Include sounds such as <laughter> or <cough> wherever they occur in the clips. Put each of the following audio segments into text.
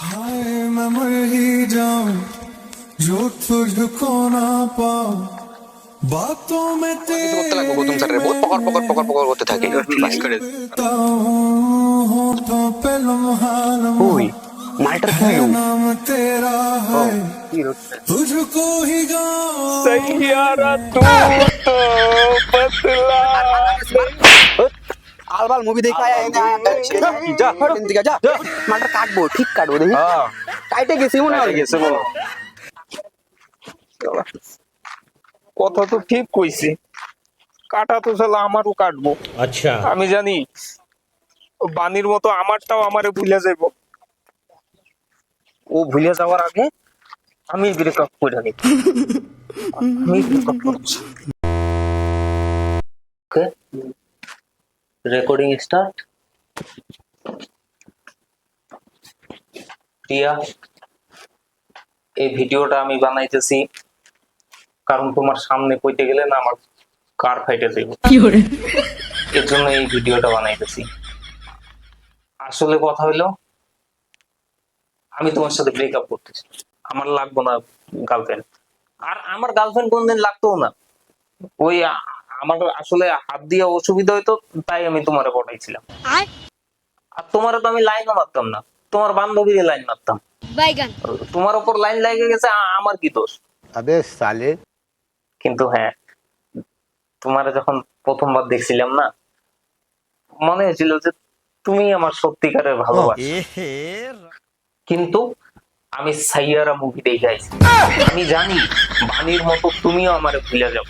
हाय मैं मर ही जाऊं जो तुझको ना पाऊं बातों में কিছু করতে লাগবে গৌতম স্যারের বহুত পকর পকর পকর পকর করতে থাকে বাস করে होठों पे लम्हा ওই लम्हा মালটার है কি नाम तेरा है तुझको ही गाऊं আলবাল মুভি দেখে আয় বালবাল মুভি দেখা যা যা মালটা কাটবো ঠিক কাটবো দেখি। হ্যাঁ। কাইটে গেছি মনে হয়। গেছে বলো। কথা তো ঠিক কইছি। কাটা তো শালা আমারও কাটবো। আচ্ছা। আমি জানি বানির মতো আমারটাও আমারে ভুলে যাইব। ও ভুলে যাওয়ার আগে আমি ব্রেকআপ করে নিই <laughs> আমি ব্রেকআপ করছি রেকর্ডিং স্টার্ট প্রিয়া এই ভিডিওটা আমি বানাইতেছি। কারণ তোমার সামনে কইতে গেলে না আমার কার ফাইটে যাইব। এর জন্য এই ভিডিওটা বানাইতেছি। আসলে কথা হইল আমি তোমার সাথে ব্রেকআপ করতেছি। আমার লাগবো না গার্লফ্রেন্ড আর আমার গার্লফ্রেন্ড কোনদিন লাগতো না। ওই আমার আসলে হাত দিয়ে অসুবিধা হইতো তাই আমি তোমারে পড়াইছিলাম আর? তোমারে তো আমি লাইনও মারতাম না। তোমার বান্ধবীর লাইন মারতাম। তোমার উপর লাইন লাগে গেছে আমার কি দোষ? আবে সালে। কিন্তু হ্যাঁ তোমার যখন প্রথমবার দেখছিলাম না মনে হয়েছিল যে তুমি আমার সত্যিকারের ভালোবাসা। কিন্তু আমি সাইয়ারা মুভি দেখে আইছি। আমি জানি বাণীর মতো তুমিও আমার ভুলে যাব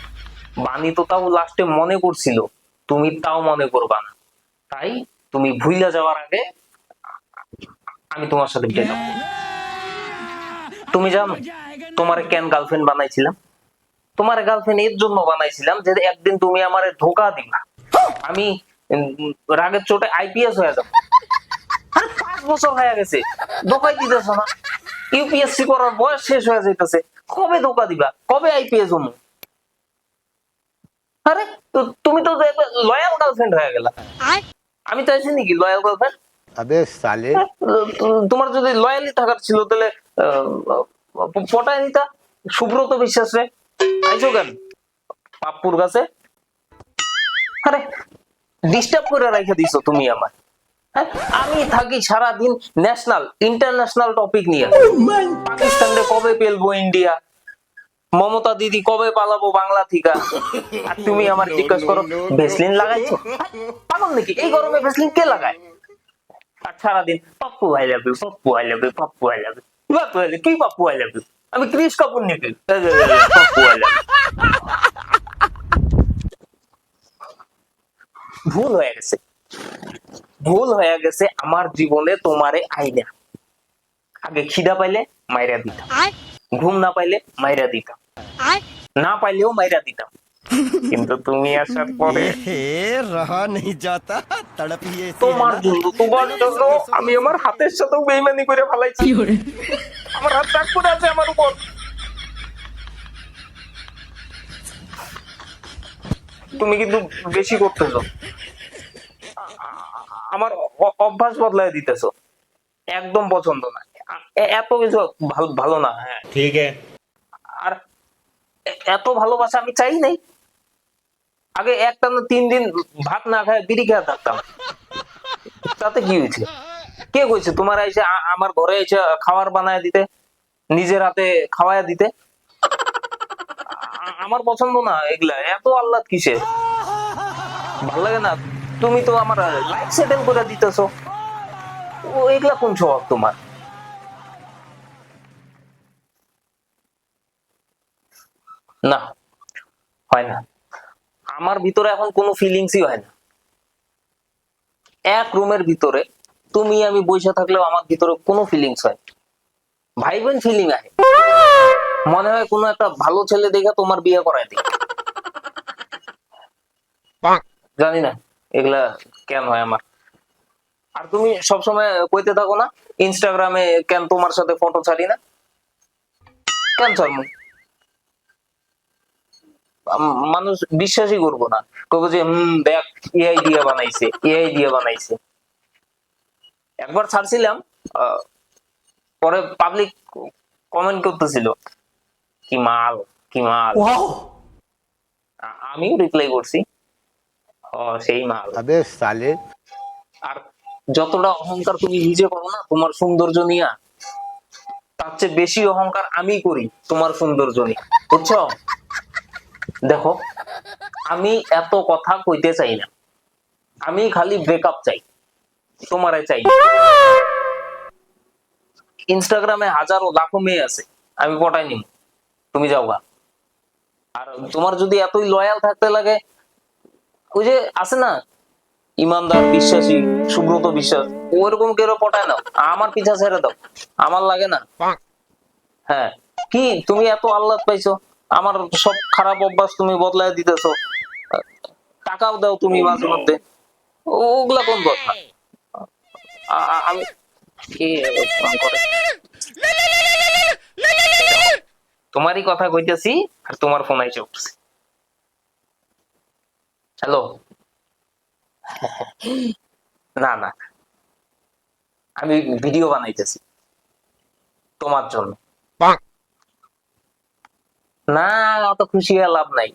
বাণী তো তাও লাস্টে মনে করছিল তুমি তাও মনে করবা না। তাই তুমি ভুলে যাওয়ার আগে আমি তোমার সাথে ব্রেকআপ তুমি জানো, তোমার কেন গার্লফ্রেন্ড বানাইছিলাম? তোমার গার্লফ্রেন্ড এর জন্য বানাইছিলাম যে একদিন তুমি আমারে ধোকা দিবা। আমি রাগের চোটে আইপিএস হয়ে যাব। পাঁচ বছর হয়ে গেছে, ধোকাই দিতেছ না। ইউপিএসসি করার বয়স শেষ হয়ে যাইতেছে। কবে ধোকা দিবা? কবে আইপিএস হমু? আরে তুমি তো লয়াল গার্লফ্রেন্ড হয়ে আমি চাইছি নাকি লয়াল গার্লফ্রেন্ড আবে সালে। হ্যাঁ, তোমার যদি লয়ালি থাকার ছিল তাহলে নিতা সুব্রত বিশ্বাস রে। আইছো কেন? পাপ্পুর কাছে? আরে ডিস্টার্ব করে রাখে দিছো তুমি আমার। হ্যাঁ, আমি থাকি সারাদিন ন্যাশনাল ইন্টারন্যাশনাল টপিক নিয়ে। oh পাকিস্তানে কবে পেলবো ইন্ডিয়া মমতা দিদি কবে পালাবো বাংলা থিকা? আর তুমি আমার জিজ্ঞাসা করো ভেসলিন লাগাইছো? পাগল নাকি? এই গরমে ভেসলিন কে লাগায়? আর সারাদিন Pappu I love you Pappu I love you Pappu I love you Pappu I love কি পাপ্পু আই লাভ ইউ আমি ক্রিস কাপুর নাকি পাপ্পু আই লাভ ভুল হয়ে গেছে। ভুল হয়ে গেছে আমার জীবনে তোমারে আইনা। আগে খিদা পাইলে মাইরা দিতাম। ঘুম না পাইলে মাইরা দিতাম। না পাইলেও মাইরা দিতাম। কিন্তু তুমি আসার পরে রহা নেই যাতা তড়পিয়ে তোমার বন্ধু তোমার জন্য আমি আমার হাতের সাথে বেইমানি করে আমার হাত আছে আমার উপর। তুমি কিন্তু বেশি করতেছো। আমার অভ্যাস বদলায় দিতেছো। একদম পছন্দ না। এত কিছু ভালো না। হ্যাঁ ঠিক আছে। এত ভালোবাসা আমি চাই নাই। আগে একটা না তিন দিন ভাত না খায় বিড়ি খেয়ে থাকতাম। তাতে কি হয়েছে? কে কইছে? তোমার এসে আমার ঘরে এসে খাবার বানায় দিতে, নিজের হাতে খাওয়ায় দিতে। আমার পছন্দ না এগুলা। এত আল্লাহ কিসে ভালো লাগে না? তুমি তো আমার লাইফ সেটেল করে দিতেছো। ও, এগুলা কোন স্বভাব তোমার? না, হয় না। আমার ভিতরে এখন কোনো ফিলিংসই হয় না। এক রুমের ভিতরে তুমি আমি বসে থাকলেও আমার ভিতরে কোনো ফিলিংস হয়। ভাই বোন ফিলিং আহে মনে হয় কোনো একটা ভালো ছেলে দেখে তোমার বিয়ে করায় দিই। জানি না, এগুলা কেন হয় আমার। আর তুমি সবসময় কইতে থাকো না ইনস্টাগ্রামে কেন তোমার সাথে ফটো ছাড়ি না? কেন আম- মানুষ বিশ্বাসই করব না। করব যে হম দেখ এআই দিয়ে বানাইছে এআই দিয়ে বানাইছে। একবার ছাড়ছিলাম পরে পাবলিক কমেন্ট করতেছিল কি মাল কি মাল। আমিও রিপ্লাই করছি সেই মাল। আর যতটা অহংকার তুমি নিজে করো না তোমার সৌন্দর্য নিয়া তার চেয়ে বেশি অহংকার আমি করি তোমার সৌন্দর্য নিয়ে। বুঝছ? দেখো আমি এত কথা কইতে চাই না। আমি খালি ব্রেকআপ চাই। তোমারে চাই। ইনস্টাগ্রামে হাজারো লাখো মেয়ে আছে আমি পটাই নিব তুমি যাও গা। আর তোমার যদি এতই লয়াল থাকতে লাগে ওই যে আছে না ইমানদার বিশ্বাসী সুব্রত বিশ্বাস ওরকম কেউ পটায় না আমার পিছা ছেড়ে দাও। আমার লাগে না। হ্যাঁ। কি? তুমি এত আল্লাহ পাইছো? আমার সব খারাপ অভ্যাস তুমি বদলায় দিতেছো। টাকাও দাও তুমি মাঝে মধ্যে। ওগুলা কোন কথা? আমি তোমারই কথা কইতেছি আর তোমার ফোন আইসে উঠছে। হ্যালো না না। আমি ভিডিও বানাইতেছি। তোমার জন্য। না অত খুশি হয়ে লাভ নাই।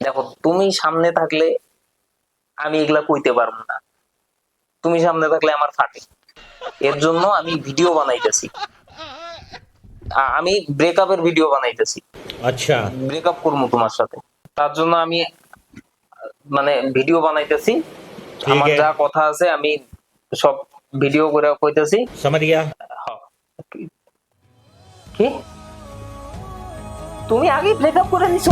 দেখো তুমি সামনে থাকলে আমি এগুলা কইতে পারব না। তুমি সামনে থাকলে আমার ফাটে। এর জন্য আমি ভিডিও বানাইতেছি। আমি ব্রেকআপের ভিডিও বানাইতেছি। আচ্ছা। ব্রেকআপ করব তোমার সাথে। তার জন্য আমি মানে ভিডিও বানাইতেছি। আমার যা কথা আছে আমি সব ভিডিও করে কইতেছি। সমাদিয়া হ্যাঁ কি? তুমি আগে ব্রেকআপ করে নিছো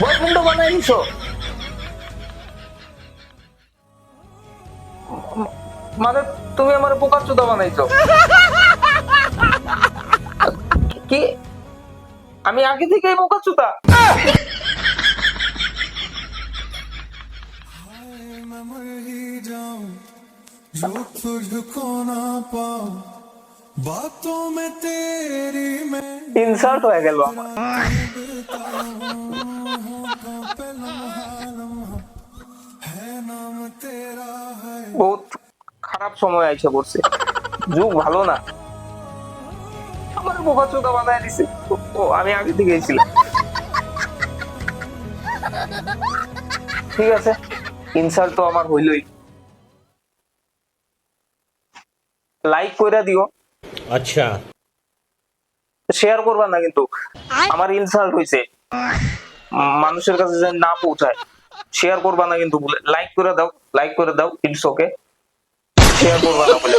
বয়ফ্রেন্ড বানাই নিছো ম- মানে তুমি আমার বোকার চোদা বানাইছো কি আমি আগে থেকেই বোকা চোদা मैं मर ही जाऊं जो तुझको ना पाऊं ইনসার্ট হয়ে গেল বহুত খারাপ সময় আইসা পড়ছে যুগ ভালো না আমার বোকা চোদা বাঁধায় দিছে ও আমি আগে থেকে গেছিলাম ঠিক আছে ইনসাল্ট তো আমার হইলই লাইক করে দিও আচ্ছা। শেয়ার করবা না কিন্তু। আমার ইনসাল্ট হইছে। মানুষের কাছে যেন না পৌঁছায়। শেয়ার করবা না কিন্তু লাইক করে দাও। লাইক করে দাও। ইটস ওকে শেয়ার করবা না বলে।